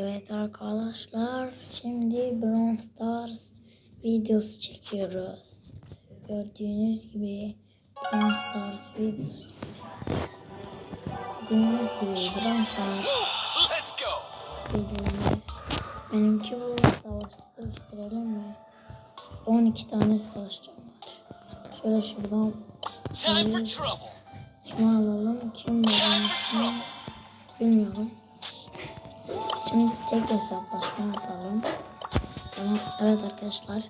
Evet arkadaşlar şimdi Brawl Stars videosu çekiyoruz. Gördüğünüz gibi Brawl Stars videosu çekiyoruz. Gördüğünüz gibi Brawl Stars bildiğiniz. Benimki bu savaşçı gösterelim mi? 12 tane savaşçım var. Şöyle şuradan kimi alalım? Kim ismi? Bilmiyorum. Şimdi tek hesaplaşma yapalım. Tamam. Evet arkadaşlar.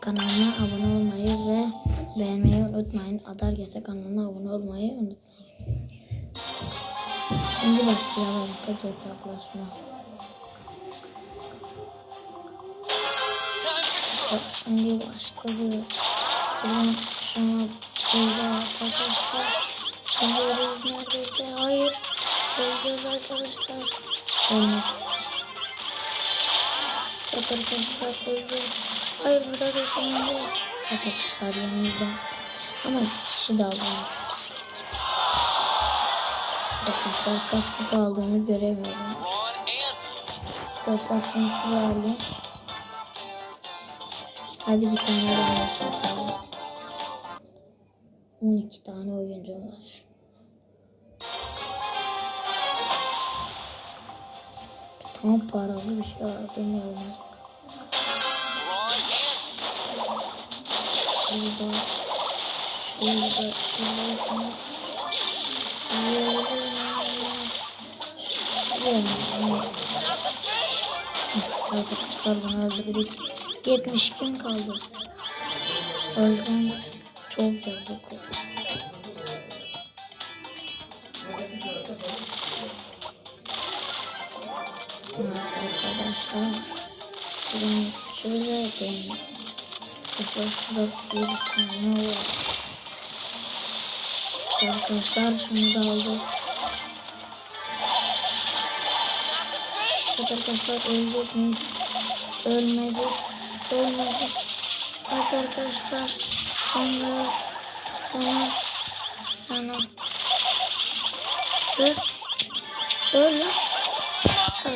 Kanalıma abone olmayı ve beğenmeyi unutmayın. Adargese kanalına abone olmayı unutmayın. Şimdi başlayalım tek hesaplaşma. Bak şimdi başladı. Bunun şuna burada arkadaşlar. Gidiyoruz neredeyse. Hayır. Öleceğiz arkadaşlar. Bak arkadaşlar öleceğiz. Hayır burada geçemeyeceğiz. Arkadaşlar yanımızda. Ama iki kişi de aldı. Arkadaşlar kaç kupa aldığını göremiyorum. Arkadaşlar şunu şuraya alayım. Hadi bir tane daha yapalım. 12 tane oyuncu var. Tam paralı bir şey var bilmiyorum. Şurada, şurada, şurada. Artık çıkar bunu öldürdük. 70 kim kaldı? Ölsem çok yazık olur. Evet arkadaşlar. Şuradan şöyle yapayım. Arkadaşlar şurada bir tane var. Arkadaşlar şunu da aldık. Evet arkadaşlar ölecek miyiz? Ölmedik. Ölmedik. Evet arkadaşlar. Sana sana sana sık öyle.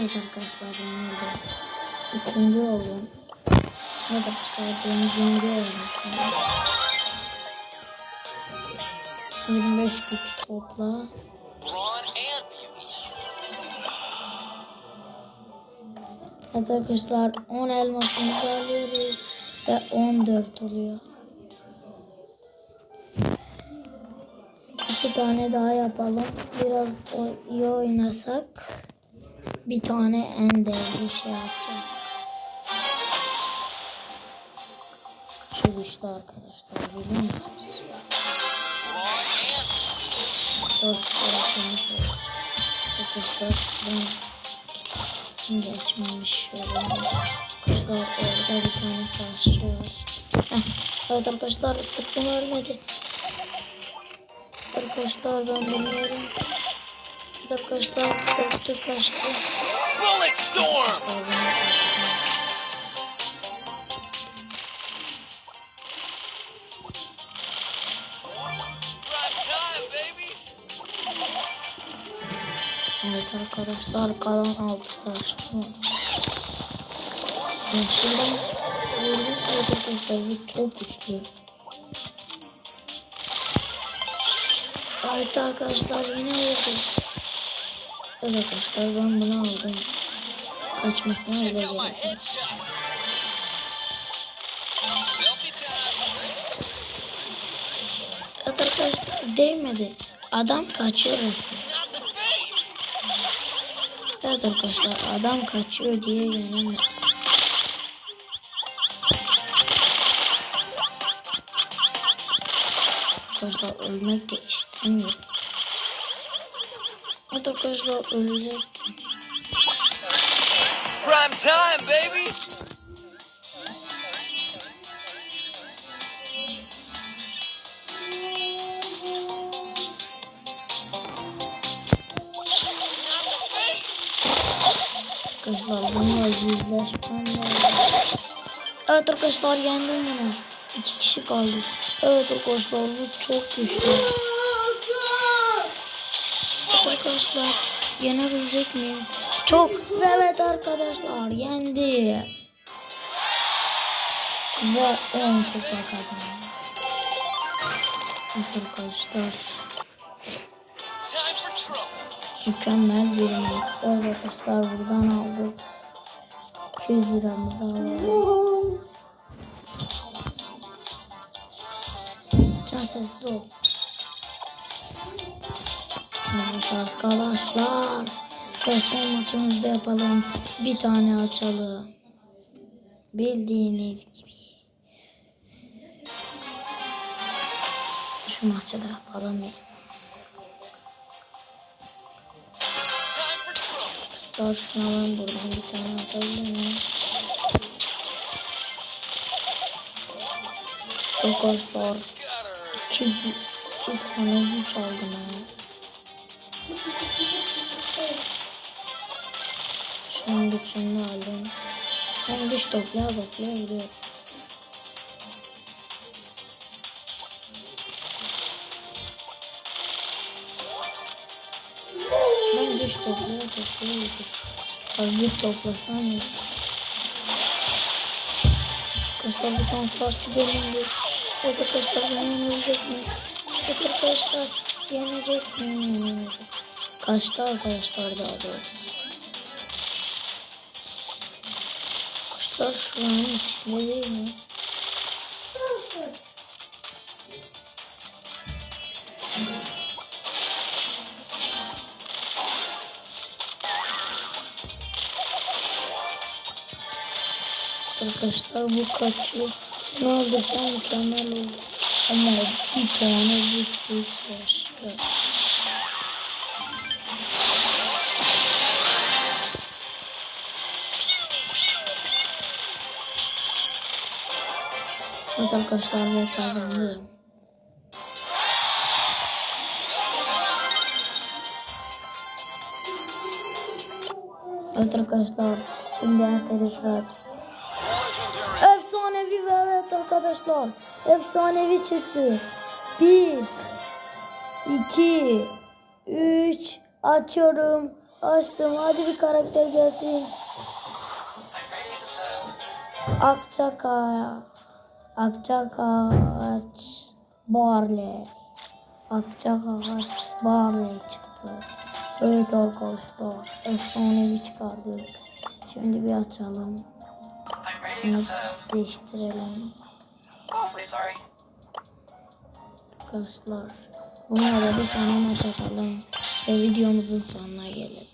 Evet arkadaşlar ben öldüm. Üçüncü oldum. Evet arkadaşlar dördüncü oldum şimdi. 25 güç topla. Evet arkadaşlar 10 elmasımızı alıyoruz ve 14 oluyor. İki tane daha yapalım. Biraz iyi oynasak bir tane en değerli şey yapacağız. Güçlü arkadaşlar biliyor musunuz? And Çok tarafını Arkadaşlar ben geçmemiş şöyle. Arkadaşlar orada bir tane savaşçı var. Heh, evet arkadaşlar sıktım ölmedi. Arkadaşlar ben bilmiyorum. Evet arkadaşlar korktu kaçtı. Bullet Storm. Evet arkadaşlar kalan 6 savaşçı var. Şimdi şuradan vurdum. Evet arkadaşlar bu çok güçlü. Evet arkadaşlar yine vurdum. Arkadaşlar ben bunu aldım. Kaçmasına bile my gerek yok. Evet arkadaşlar değmedi. Adam kaçıyor resmen. Evet arkadaşlar adam kaçıyor diye yenemedim. Arkadaşlar ölmek de istemiyorum. Arkadaşlar ölecektim. Prime time, baby. Arkadaşlar bununla yüzleşmem lazım. Evet arkadaşlar yendim bunu. İki kişi kaldı. Evet arkadaşlar bu çok güçlü. Arkadaşlar yenebilecek miyim? Çok ve evet arkadaşlar yendi. Ve 10 kupa kazandı. Arkadaşlar mükemmel bir maç. Arkadaşlar buradan aldık. 200 liramızı alalım. Can sessiz ol. Evet arkadaşlar. Son maçımızda yapalım. Bir tane açalım. Bildiğiniz gibi. Şu maçı da yapalım. şuna ben buradan bir tane atabilir miyim? Arkadaşlar iki, iki tane güç aldım ya. Şunun gücünü alayım. Ben güç toplaya toplaya gidiyorum. Ben güç toplaya toplaya gidiyorum. Toplasam ya. Arkadaşlar bir tane savaşçı göründü. Evet arkadaşlar beni yenebilecek mi? Evet arkadaşlar yenecek mi? Yenemeyecek. Kaçtı arkadaşlar daha doğrusu. Kuşlar şuranın içinde değil mi? Arkadaşlar bu kaçıyor. Ne olursa mükemmel olur. Ama bir tane bir sürü savaşıyor. Evet arkadaşlar ve kazandım. Evet arkadaşlar şimdi enteresan. Efsanevi ve evet arkadaşlar. Efsanevi çıktı. 1 2 3 Açıyorum. Açtım. Hadi bir karakter gelsin. Akçaka Akçakaç Barley Akçakaç Barley çıktı. Evet arkadaşlar. Efsanevi çıkardık. Şimdi bir açalım. Bunu değiştirelim. Arkadaşlar bununla da bir tane maç atalım ve videomuzun sonuna gelelim.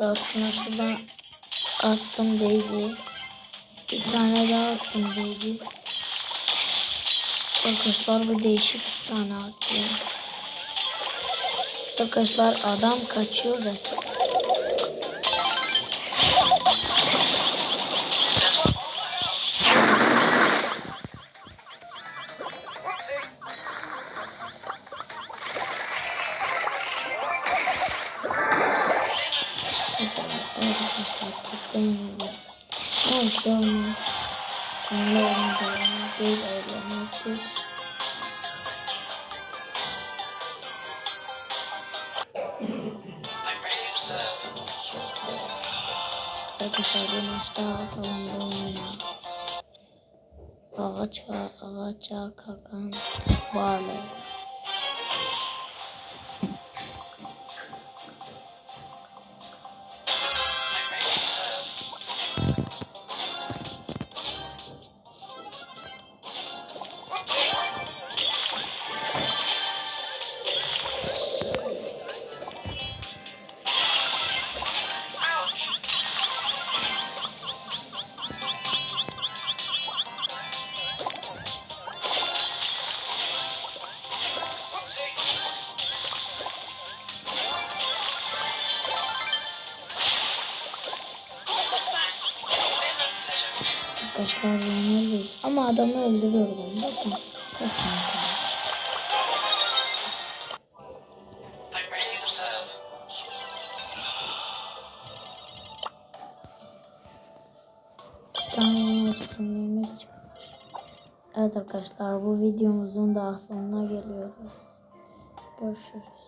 Arkadaşlar şuradan attım değdi. Bir tane daha attım değdi. Arkadaşlar bu değişik bir tane atıyor. Arkadaşlar adam kaçıyor resmen. Yenildi. Ama bir şey olmaz. Anlıyorum da değil eğlenmektir. Arkadaşlar bir maç daha atalım bu oyuna. Ağaç, ağaça kakan varlığı. Arkadaşlar yenildi. Ama adamı öldürüyorum. Bakın. Çıkar. Evet arkadaşlar bu videomuzun daha sonuna geliyoruz. Görüşürüz.